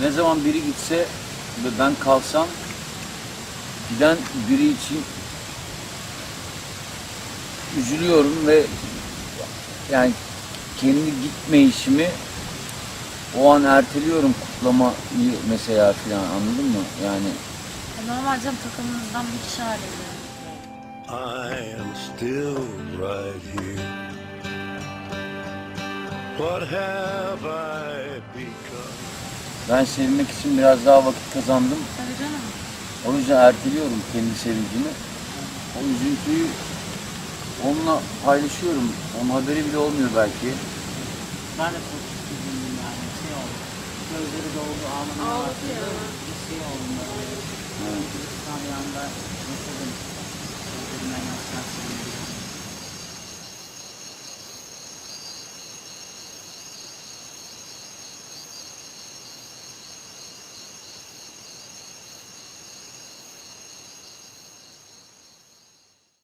ne zaman biri gitse ve ben kalsam giden biri için üzülüyorum ve yani kendi gitmeyişimi o an erteliyorum kutlamayı mesela filan anladın mı? Yani Normal canım takımınızdan bir kişi ayrılıyor. I am still right here. What have I become? Ben sevmek için biraz daha vakit kazandım. Tabii canım. O yüzden erteliyorum kendi sevincimi. O üzüntüyü onunla paylaşıyorum. Onun haberi bile olmuyor belki. Ben de çok üzüldüm yani şey oldu. Gözleri doldu ağlamaya başladı. Bir şey oldu. Evet. İnsan bir anda